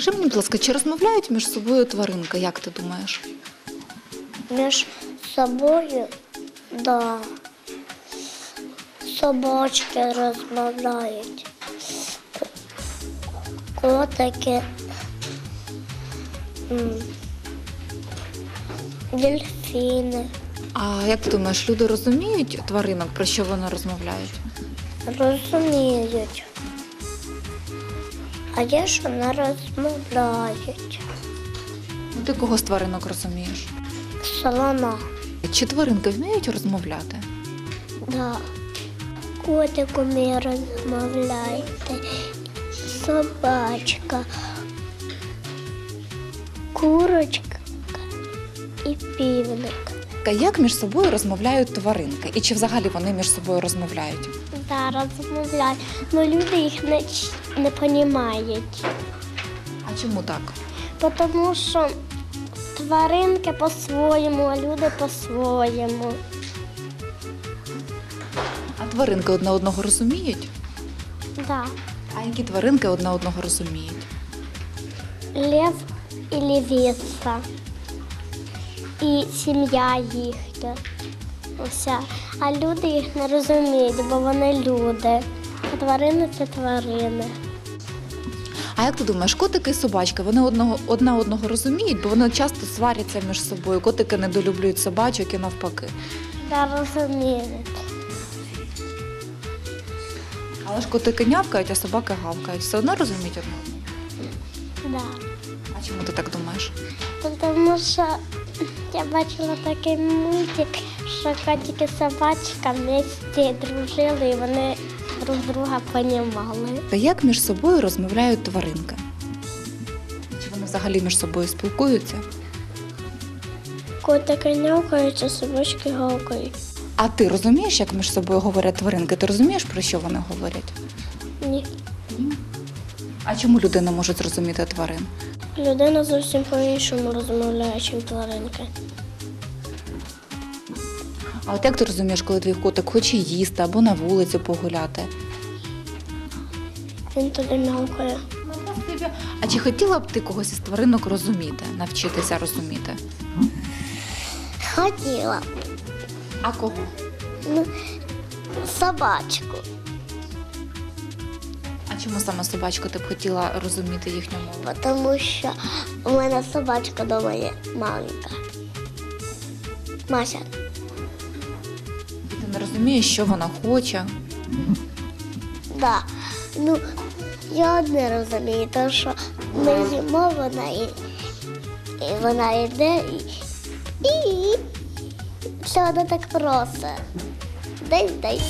Скажи мені, будь ласка, чи розмовляють між собою тваринки, як ти думаєш? Між собою, да. Собачки розмовляють. Котики. Дельфіни. А як ти думаєш, люди розуміють тваринок, про що вони розмовляють? Розуміють. А є, що не розмовляють. Ну, Ти кого з тваринок розумієш? Солона. Чи тваринки вміють розмовляти? Да. Котик уміє розмовляти. Собачка. Курочка і півник. Як між собою розмовляють тваринки? І чи взагалі вони між собою розмовляють? Да, розмовляють. Но люди їх не, не розуміють. А чому так? Тому що тваринки по-своєму, а люди по-своєму. А тваринки одне одного розуміють? Да. А які тваринки одне одного розуміють? Лев і левіца. І сім'я їхня. Вся. А люди їх не розуміють, бо вони люди. А тварини це тварини. А як ти думаєш, котики і собачки вони одного одне одного розуміють, бо вони часто сваряться між собою. Котики недолюблюють собачок і навпаки. Да, розуміють. Але ж котики нявкають, а собаки гавкають. Все одно розуміють одного. Да. А чому ти так думаєш? Тому що я бачила такий мультик, що котик і собачка вместе дружили і вони друг друга понімали. Та як між собою розмовляють тваринки? Чи вони взагалі між собою спілкуються? Котики нявкають, а собачки гавкають. А ти розумієш, як між собою говорять тваринки? Ти розумієш, про що вони говорять? Ні. А чому люди не можуть зрозуміти тварин? Людина зовсім по-іншому розмовляє, ніж тваринки. А от як ти розумієш, коли твій котик хоче їсти або на вулицю погуляти? Він тоді мявкає. А чи хотіла б ти когось із тваринок розуміти, навчитися розуміти? Хотіла. А кого? Ну, собачку. Чому саме собачку ти б хотіла розуміти їхню мову? Тому що у мене собачка вдома є маленька. Мася. Ти не розумієш, що вона хоче. Да. Ну, я не розумію, тому що ми їмо, вона і, і вона йде і, і все вона так просить. Дай, дай.